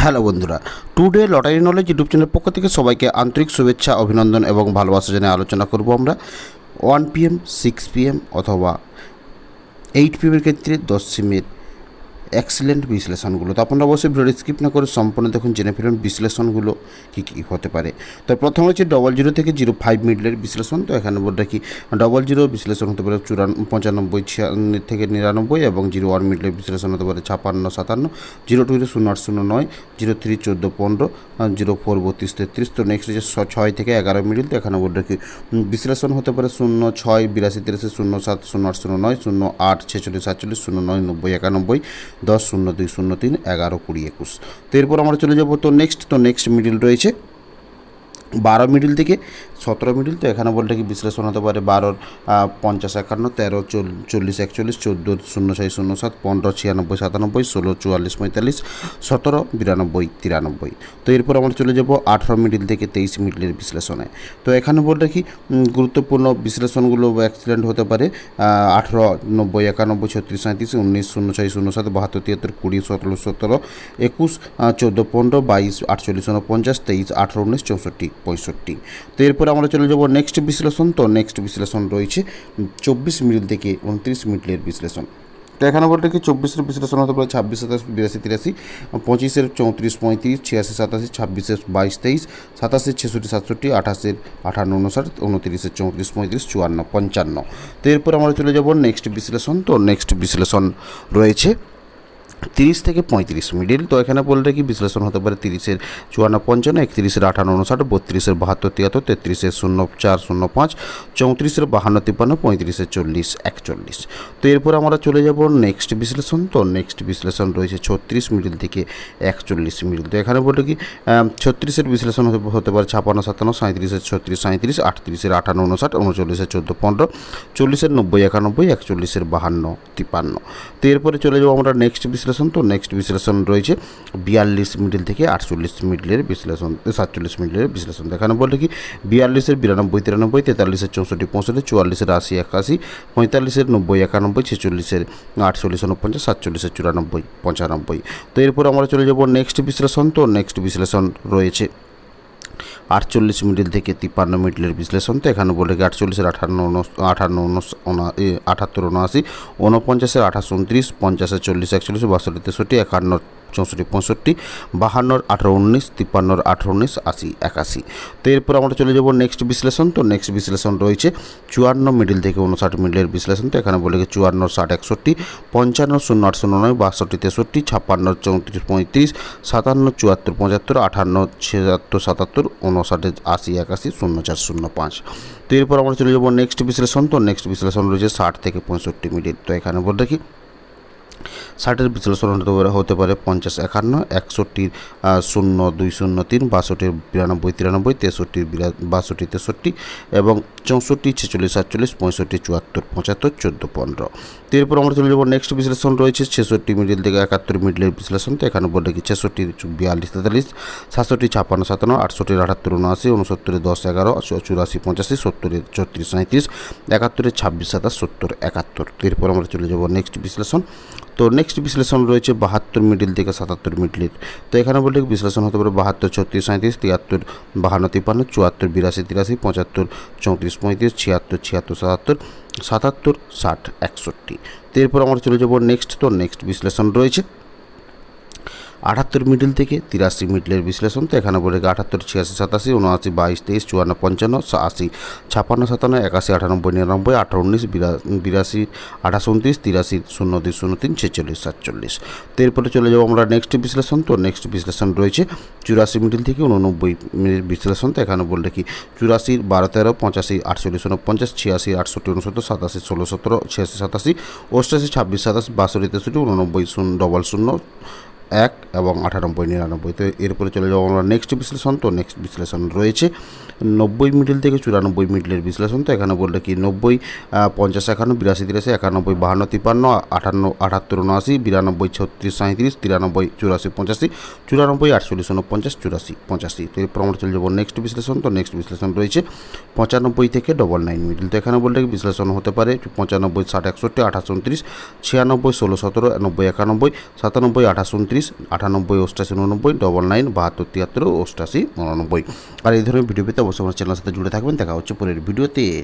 Hello বন্ধুরা today lottery knowledge YouTube চ্যানেলের পক্ষ থেকে সবাইকে আন্তরিক শুভেচ্ছা, অভিনন্দন এবং ভালোবাসা জানিয়ে আলোচনা করব আমরা ওয়ান পিএম সিক্স পিএম অথবা এইট পিএমের ক্ষেত্রে দশ সিমের এক্সিলেন্ট বিশ্লেষণগুলো। তো আপনারা অবশ্যই ভিডিও স্কিপ না করে সম্পূর্ণ দেখুন, জেনে ফেলুন বিশ্লেষণগুলো কী কী হতে পারে। তো প্রথম হচ্ছে ডবল জিরো থেকে জিরো ফাইভ মিডলের বিশ্লেষণ। তো এখানে বলে রাখি ডবল জিরো বিশ্লেষণ হতে পারে চুরান, পঁচানব্বই থেকে নিরানব্বই এবং জিরো ওয়ান মিডলের বিশ্লেষণ হতে পারে ছাপান্ন, সাতান্ন। জিরো টু জিরো শূন্য আট শূন্য নয় জিরো থ্রি চোদ্দ, পনেরো জিরো ফোর বত্রিশ, তেত্রিশ। তো নেক্সট হচ্ছে ছয় থেকে এগারো মিডিল তো এখানে বলে রাখি বিশ্লেষণ হতে পারে শূন্য, ছয়, বিরাশি, তিরাশি, শূন্য, সাত, শূন্য আট, শূন্য নয়, শূন্য আট, ছেচল্লিশ, সাতচল্লিশ, শূন্য নয়, নব্বই, একানব্বই। দশ শূন্য দুই শূন্য তিন এগারো কুড়ি একুশ। তো এরপর আমরা চলে যাব, তো নেক্সট তো নেক্সট মিডিল রয়েছে। বারো মিডিল থেকে সতেরো মিডিল, তো এখানে বলতে কি বিশ্লেষণ হতে পারে বারোর পঞ্চাশ একান্ন, তেরো, চল- চল্লিশ একচল্লিশ, চোদ্দ, শূন্য ছয়, শূন্য সাত, পনেরো, ছিয়ানব্বই, সাতানব্বই, ষোলো, চুয়াল্লিশ, পঁয়তাল্লিশ, সতেরো, বিরানব্বই, তিরানব্বই। তো এরপর আমরা চলে যাব আঠেরো মিডিল থেকে তেইশ মিডিলের বিশ্লেষণে। তো এখানে বলতে কি গুরুত্বপূর্ণ বিশ্লেষণগুলো অ্যাক্সিডেন্ট হতে পারে আঠেরো, নব্বই, একানব্বই, ছত্রিশ সাঁত্রিশ উনিশ, শূন্য ছয়, শূন্য সাত, বাহাত্তর, তিয়াত্তর, কুড়ি, সতেরো সতেরো, একুশ চোদ্দ, পনেরো, বাইশ, আটচল্লিশ উনপঞ্চাশ তেইশ, আঠেরো, উনিশ, চৌষট্টি। পঁয়ষট্টি। তো এরপরে আমরা চলে যাব নেক্সট বিশ্লেষণ। তো নেক্সট বিশ্লেষণ রয়েছে চব্বিশ মিনিট থেকে উনত্রিশ মিনিটের বিশ্লেষণ। তো এখানে বলতে কি চব্বিশের বিশ্লেষণ হতে পারে ছাব্বিশ, সাতাশ, বিরাশি, তিরাশি, পঁচিশের চৌত্রিশ, পঁয়ত্রিশ, ছিয়াশি, সাতাশি, ছাব্বিশের বাইশ, তেইশ, সাতাশের ছেষট্টি, সাতষট্টি, আঠাশের আঠান্ন উনষাট উনত্রিশের চৌত্রিশ, পঁয়ত্রিশ, চুয়ান্ন, পঞ্চান্ন। তো এরপর আমরা চলে যাব নেক্সট বিশ্লেষণ। তো নেক্সট বিশ্লেষণ রয়েছে তিরিশ থেকে পঁয়ত্রিশ মিডিল। তো এখানে বলতে কি বিশ্লেষণ হতে পারে তিরিশের চুয়ান্ন, পঞ্চান্ন, একত্রিশের আঠান্ন উনষাট বত্রিশের বাহাত্তর, তিয়াত্তর, তেত্রিশের শূন্য, চার, শূন্য, পাঁচ, চৌত্রিশের বাহান্ন, তিপ্পান্ন, পঁয়ত্রিশের চল্লিশ, একচল্লিশ। তো এরপর আমরা চলে যাব নেক্সট বিশ্লেষণ। তো নেক্সট বিশ্লেষণ রয়েছে ছত্রিশ মিডিল থেকে একচল্লিশ মিডিল। তো এখানে বলতে কি ছত্রিশের বিশ্লেষণ হতে হতে পারে ছাপান্ন, সাতান্ন সাঁত্রিশের ছত্রিশ সাঁত্রিশ আটত্রিশের আঠান্ন উনষাট উনচল্লিশের চোদ্দ, পনেরো, চল্লিশের নব্বই, একানব্বই, একচল্লিশের বাহান্ন, তিপ্পান্ন। তো এরপরে চলে যাব আমরা নেক্সট বিশ্লেষণ। তো নেক্সট বিশ্লেষণ রয়েছে। বিয়াল্লিশ মিডিল থেকে আটচল্লিশ মিডিলের বিশ্লেষণ সাতচল্লিশ মিডিলের বিশ্লেষণ দেখানো। বলতে কি, বিয়াল্লিশের বিরানব্বই, তিরানব্বই, তেতাল্লিশের চৌষট্টি, পঁয়ষট্টি, চুয়াল্লিশের আশি, একাশি, পঁয়তাল্লিশের নব্বই, একানব্বই, ছেচল্লিশের আটচল্লিশ উনপঞ্চাশ সাতচল্লিশের চুরানব্বই, পঁচানব্বই। তো এরপর আমরা চলে যাব নেক্সট বিশ্লেষণ। তো নেক্সট বিশ্লেষণ রয়েছে। আটচল্লিশ মিডিল থেকে তিপ্পান্ন মিডিলের বিশ্লেষণ তো এখানে বলে গিয়ে আটচল্লিশের আঠান্ন আঠান্ন আটাত্তর, উনআশি উনপঞ্চাশের আঠাশ, উনত্রিশ, পঞ্চাশের চল্লিশ, একচল্লিশ, বাষট্টি, তেষট্টি, একান্ন চৌষট্টি, পঁয়ষট্টি, বাহান্নর আঠারো, উনিশ, তিপ্পান্নর আঠারো, উনিশ, আশি, একাশি। তো এরপর আমরা চলে যাব নেক্সট বিশ্লেষণ। তো নেক্সট বিশ্লেষণ রয়েছে চুয়ান্ন মিডিল থেকে উনষাট মিডিলের বিশ্লেষণ। তো এখানে বলে চুয়ান্ন, ষাট, একষট্টি, পঞ্চান্ন, শূন্য, আট, শূন্য নয়, বাষট্টি, তেষট্টি, ছাপ্পান্ন, চৌত্রিশ, পঁয়ত্রিশ, সাতান্ন, চুয়াত্তর, পঁচাত্তর, আঠান্ন, ছিয়াত্তর, সাতাত্তর, উনষাটে, আশি, একাশি, শূন্য, চার, শূন্য, পাঁচ। তো এরপর আমরা চলে যাব নেক্সট বিশ্লেষণ। তো নেক্সট বিশ্লেষণ রয়েছে ষাট থেকে পঁয়ষট্টি মিনিট তো এখানে বলে রাখি ষাটের বিশ্লেষণ হতে পারে পঞ্চাশ একান্ন একষট্টির আহ, শূন্য দুই শূন্য তিন বাষট্টির বিরানব্বই তিরানব্বই তেষট্টির বিরা বাষট্টি তেষট্টি এবং চৌষট্টি ছেচল্লিশ সাতচল্লিশ পঁয়ষট্টি চুয়াত্তর পঁচাত্তর চোদ্দ পনেরো। তো এরপর আমরা চলে যাব নেক্সট বিশ্লেষণ রয়েছে ছেষট্টি মিডিল থেকে একাত্তর মিডিলের বিশ্লেষণ। তো এখানে বলে কি ছেষট্টি বিয়াল্লিশ তেতাল্লিশ সাতষট্টি ছাপ্পান্ন সাতান্ন আটষট্টির আটাত্তর উনআশি উনসত্তরের দশ এগারো চুরাশি পঁচাশি সত্তরের ছত্রিশ সাঁত্রিশ একাত্তরের ছাব্বিশ সাতাশ সত্তর একাত্তর। এরপর আমরা চলে যাব নেক্সট বিশ্লেষণ। তো নেক্সট বিশ্লেষণ রয়েছে বাহাত্তর মিডিল থেকে সাতাত্তর মিডিলের তো এখানে বলতে বিশ্লেষণ হতে পারে বাহাত্তর, ছত্রিশ সাঁত্রিশ তিয়াত্তর, বাহান্ন, তিপ্পান্ন, চুয়াত্তর, বিরাশি, তিরাশি, পঁচাত্তর, চৌত্রিশ, পঁয়ত্রিশ, ছিয়াত্তর ছিয়াত্তর, সাতাত্তর সাতাত্তর, ষাট, একষট্টি। তো এরপর আমরা চলে যাব নেক্সট তো নেক্সট বিশ্লেষণ রয়েছে। আটাত্তর মিডিল থেকে তিরাশি মিডিলের বিশ্লেষণ তো এখানে বলে আটাত্তর, ছিয়াশি, সাতাশি, উনআশি, বাইশ, তেইশ, চুয়ান্ন, পঞ্চান্ন আশি ছাপান্ন সাতান্ন, একাশি, আটানব্বই, নিরানব্বই, আঠারো, উনিশ, বিরা- বিরাশি, আঠাশ, উনত্রিশ, তিরাশি, শূন্য, দুই, শূন্য, তিন, ছেচল্লিশ, সাতচল্লিশ। তো এরপরে চলে যাব আমরা নেক্সট বিশ্লেষণ। তো নেক্সট বিশ্লেষণ রয়েছে চুরাশি মিডিল থেকে উননব্বই মিনিট বিশ্লেষণ। তো এখানে বললে কি চুরাশি, বারো, তেরো, পঁচাশি, আটচল্লিশ উনপঞ্চাশ ছিয়াশি, আটষট্টি, উনসত্তর, সাতাশি, ষোলো, সতেরো, ছিয়াশি, সাতাশি অষ্টাশি ছাব্বিশ, সাতাশ, বাষট্টি, তেষট্টি, উননব্বই, শূন্য ডবল শূন্য এক এবং আটানব্বই নিরানব্বই। তো এরপরে চলে যাব আমরা নেক্সট বিশ্লেষণ। তো নেক্সট বিশ্লেষণ রয়েছে নব্বই মিডিল থেকে চুরানব্বই মিডিলের বিশ্লেষণ। তো এখানে বললে কি নব্বই পঞ্চাশ, একান্ন, বিরাশি, তিরাশি, একানব্বই, বাহান্ন, তিপ্পান্ন, আটান্ন, আটাত্তর, উনআশি, বিরানব্বই, ছত্রিশ সাঁত্রিশ তিরানব্বই, চুরাশি, পঁচাশি, চুরানব্বই, আটচল্লিশ, উনপঞ্চাশ, চুরাশি, পঁচাশি। তো এরপর আমরা চলে যাব নেক্সট বিশ্লেষণ। তো নেক্সট বিশ্লেষণ রয়েছে পঁচানব্বই থেকে ডবল নাইন মিডিল তো এখানে বললে বিশ্লেষণ হতে পারে পঁচানব্বই, ষাট, একষট্টি, আঠাশ, উনত্রিশ, ছিয়ানব্বই, ষোলো, সতেরো, নব্বই, একানব্বই, সাতানব্বই, আঠাশ, উনত্রিশ চল্লিশ, আটানব্বই, অষ্টাশি, উননব্বই ডবল নাইন বাহাত্তর, তিয়াত্তর, অষ্টাশি, উননব্বই। আর এই ধরনের ভিডিও পেতে অবশ্যই আমার চ্যানেলের সাথে জুড়ে থাকবেন। দেখা হচ্ছে পরের ভিডিওতে।